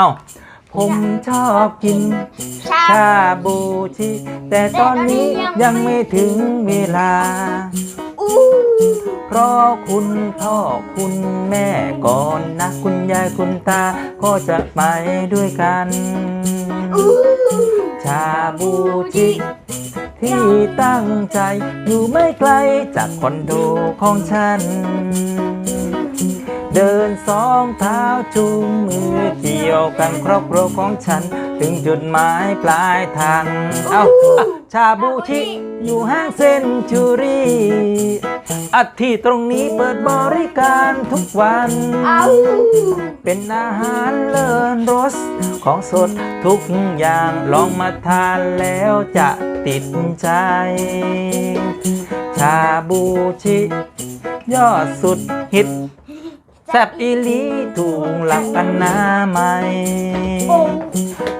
เอ้าผมชอบกิน ชาบูชิ แต่ตอนนี้ยังไม่ถึงเวลา อู้เพราะคุณพ่อคุณแม่ก่อนนะ คุณยายคุณตาก็จะไปด้วยกัน อู้ชาบูจิที่ตั้งใจอยู่ไม่ไกลจากคอนโดของฉัน เดินสองเท้าจูงมือเกี่ยวกันครอบครัวของฉัน ถึงจุดหมายปลายทาง เอาอะชาบูชิอยู่ห้างเซ็นจูรี่อาที่ตรงนี้เปิดบริการทุกวันอ้าวเป็นอาหารเลิศรส ของสดทุกอย่างลองมาทานแล้วจะติดใจ ชาบูชิ ยอดสุดฮิต แซบอีหลีถูกหลักอนาใหม่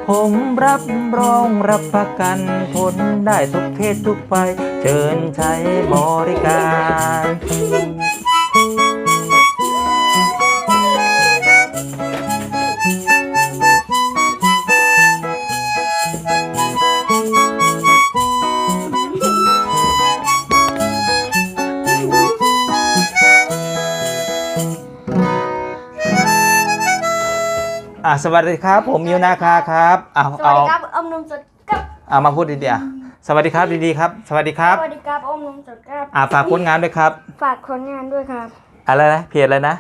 ผมรับรองรับประกันทนได้ทุกเพศทุกไปเชิญใช้บริการ อะสวัสดีครับ ผมมิวนาคาครับเอาสวัเอาสดีครับอมนมสดครับเอามาพูดดีๆอะสวัสดีครับดีๆครับ สวัสดีครับ สวัสดีครับอมนมสดครับอ่าฝากผลงานด้วยครับ ฝากผลงานด้วยครับ อะไรนะเพจอะไรนะ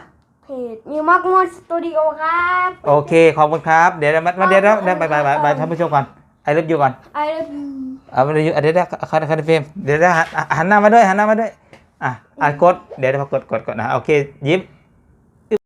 เพจมิวมักมอนสตูดิโอครับ โอเค ขอบคุณครับ เดี๋ยวมามาเดี๋ยวเดี๋ยวเดี๋ยวไปไปไปไปท่านผู้ชมก่อนไอเลิฟยูก่อนไอเลิฟเอาไปเลยเดี๋ยวเดี๋ยวคันคันเฟรมเดี๋ยวเดี๋ยวหันหันหน้ามาด้วยหันหน้ามาด้วย อะอะกด เดี๋ยวเดี๋ยวกดกดกดนะ โอเค ยิ้ม